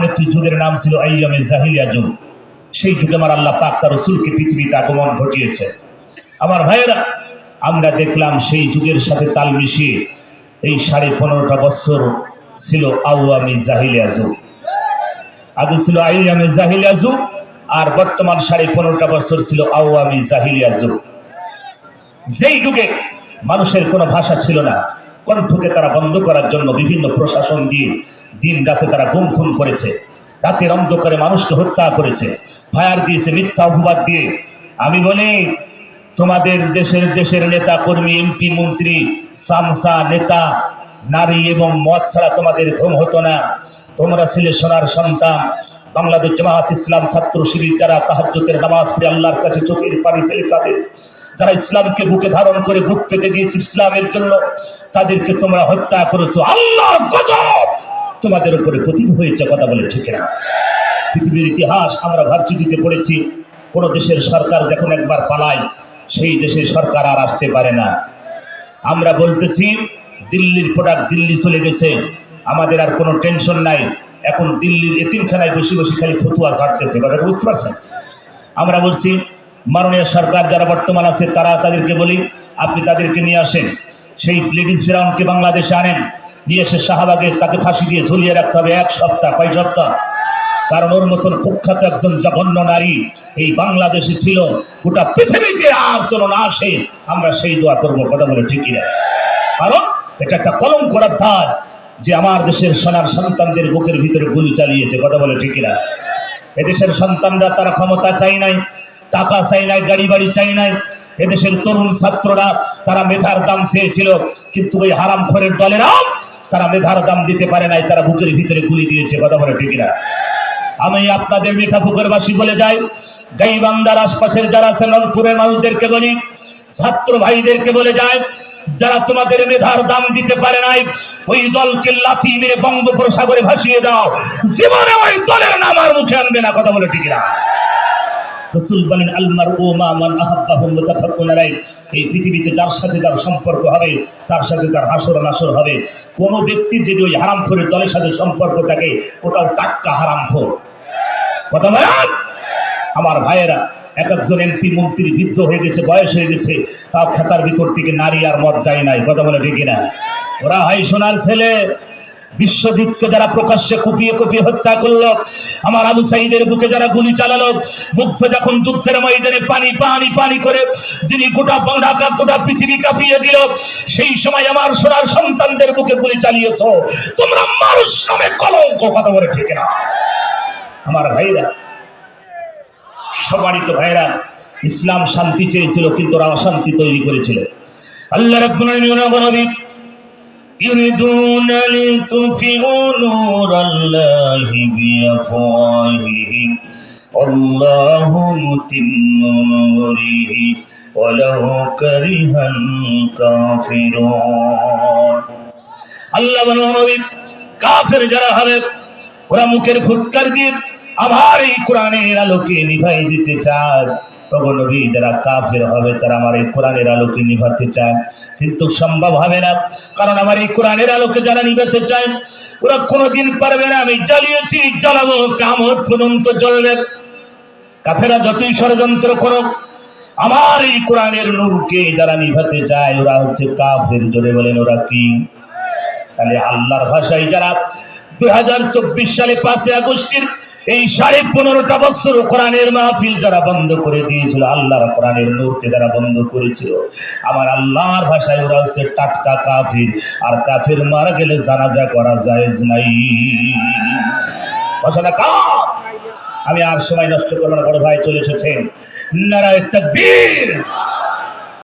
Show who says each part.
Speaker 1: এমন একটি যুগের নাম ছিল আইয়ামে জাহিলিয়া যুগ। সেই যুগে আমার আল্লাহ পাক তার রসুলকে পৃথিবীতে আগমন ঘটিয়েছে। আমার ভাইয়েরা, আমরা দেখলাম সেই যুগের সাথে তাল মিশিয়ে এই সাড়ে পনেরোটা বছর ছিল আওয়ামী জাহিলিয়া যুগ। আগে ছিল আইয়ামে জাহিলিয়া যুগ আর বর্তমান সাড়ে পনেরোটা বছর ছিল আওয়ামী জাহিলিয়া যুগ। যেই যুগে মানুষের কোনো ভাষা ছিল না, কণ্ঠকে তারা বন্ধ করার জন্য বিভিন্ন প্রশাসন দিয়ে দিন রাতে তারা গুম খুন করেছে। রাতের অন্ধকারে মানুষকে হত্যা করেছে। ফায়ার দিয়েছে, মিথ্যা অপবাদ দিয়ে। আমি বলি, তোমাদের দেশের দেশের নেতা, কর্মী, এমপি, মন্ত্রী, সামসা, নেতা, নারী এবং মদ ছাড়া তোমাদের ঘুম হতো না। তোমরা ছিলে সোনার সন্তান। বাংলাদেশ জামাত ইসলাম ছাত্র শিবির যারা তাহাজ্জুদের নামাজ পড়ে আল্লাহর কাছে চোখের পানি ফেলে কাঁদে। যারা ইসলামকে বুকে ধারণ করে বুক পেতে দিয়েছে ইসলামের জন্য, তাদেরকে তোমরা হত্যা করেছ। আল্লাহ গজব! তোমাদের উপরে পতিত হয়েছে কথা বলে ঠিক না। পৃথিবীর ইতিহাস আমরা ভার্সিটিতে পড়েছি, কোন দেশের সরকার যখন একবার পালায়, সেই দেশের সরকার আর আসতে পারে না। আমরা বলতেছি, দিল্লির প্রোডাক্ট দিল্লি চলে গেছে, আমাদের আর কোনো টেনশন নাই। এখন দিল্লির এতিমখানায় বসে বসে খালি ফতুয়া ঝাড়তেছে, কথাটা বুঝতে পারছেন? আমরা বলছি, মাননীয় সরকার যারা বর্তমান আছে, তারা তাদেরকে বলি, আপনি তাদেরকে নিয়ে আসেন। সেই লেডিস ফেরাউনকে বাংলাদেশে আনেন নিয়ে এসে শাহবাগে তাকে ফাঁসি দিয়ে ঝুলিয়ে রাখতে হবে এক সপ্তাহ। কয় সপ্তাহ? কারণ ওর মতন কুখ্যাত একজন জঘন্য নারী এই বাংলাদেশে ছিল, গোটা পৃথিবীতে আর যেন না আসে, আমরা সেই দোয়া করব, কথা বলে ঠিকই না কারণ এটা একটা কলম করার ধার যে আমার দেশের সোনার সন্তানদের বুকের ভিতরে গুলি চালিয়েছে, কথা বলে ঠিকই না এদেশের সন্তানরা তারা ক্ষমতা চাই নাই, টাকা চাই নাই গাড়ি বাড়ি চাই নাই। এদেশের তরুণ ছাত্ররা তারা মেধার দাম চেয়েছিল, কিন্তু ওই হারাম খরের দলেরা তারা মেধার দাম দিতে পারে নাই, তারা বুকের ভিতরে গুলি দিয়েছে, কথা বলে ঠিক না আমি আপনাদের মিঠাপুকুরবাসী বলে যাই গাইবান্দার আশপাশের যারা আছে রংপুরের মানুষদেরকে বলি, ছাত্র ভাইদেরকে বলে যায় যারা তোমাদের মেধার দাম দিতে পারে নাই, ওই দলকে লাথি মেরে বঙ্গোপসাগরে ভাসিয়ে দাও, জীবনে ওই দলের নাম আর মুখে আনবে না, কথা বলে ঠিক না রসুল বলেন আলমার ও মান আহাব্বাহু মুতাফাক্কুন এই পৃথিবীতে যার সাথে যার সম্পর্ক হবে, তার সাথে তার হাসর নাসর হবে। কোন ব্যক্তির যদি ওই হারামখোরের দলের সাথে সম্পর্ক থাকে, ওটাও টাটকা হারামখোর। কথা আমার ভাইয়েরা, এক একজন এমপি মন্ত্রী বৃদ্ধ হয়ে গেছে, বয়স হয়ে গেছে তার খাতার ভিতর থেকে নারী আর মত যায় নাই। কথা বলে ডেকে না ওরা হাই সোনার ছেলে। বিশ্বজিৎকে যারা প্রকাশ্যে কুপিয়ে কুপিয়ে হত্যা করল, আমার আবু সাইদের বুকে যারা গুলি চালালো, মুগ্ধ যখন যুদ্ধের ময়দানে পানি পানি পানি করে যিনি গোটা ঢাকা গোটা পৃথিবী কাঁপিয়ে দিল, সেই সময় আমার সোনার সন্তানদের বুকে গুলি চালিয়েছ। তোমরা মানুষ নামে কলঙ্ক, কথা বলে ঠিক না। আমার ভাইরা, সম্মানিত ভাইরা, ইসলাম শান্তি চেয়েছিল, কিন্তু ওরা অশান্তি তৈরি করেছিল। আল্লাহ রাব্বুল আলামিন নবী يريدون ليطفئوا نور الله بأفواههم والله متم نوره ولو كره الكافرون আল্লাহ বলো নবী কাফের যারা হবে ওরা মুখের ফুৎকার দিয়ে আবার এই কোরআনের আলোকে নিভাই দিতে চায় নবী, যারা কাফের হবে, তারা আমার এই কোরআনের আলোকে নিভাতে চায়। কিন্তু সম্ভব হবে না, কারণ আমার এই কোরআনের আলোকে যারা নিভাতে চায়, ওরা কোনোদিন পারবে না। আমি জ্বালিয়েছি, জ্বালাবো, কামত পর্যন্ত জ্বলবে। কাফেরা যতই ষড়যন্ত্র করো আমার এই কোরআনের নূরকে যারা নিভাতে চায়, ওরা হচ্ছে কাফের। জোরে বলেন, ওরা কি? তাহলে আল্লাহর ভাষায় যারা দুই হাজার চব্বিশ সালে পাঁচই আগস্টের এই সাড়ে পনেরোটা বছর কোরআনের মাহফিল যারা বন্ধ করে দিয়েছিল, আল্লাহর কোরআনের নূরকে যারা বন্ধ করেছিল, আমার আল্লাহর ভাষায় ওরা হচ্ছে টাটকা কাফির, আর কাফির মারা গেলে জানাজা করা জায়েজ নাই। কথাটা কাপ আমি আর সময় নষ্ট করব না, বড় ভাই চলে এসেছেন। নারায় তাকবীর!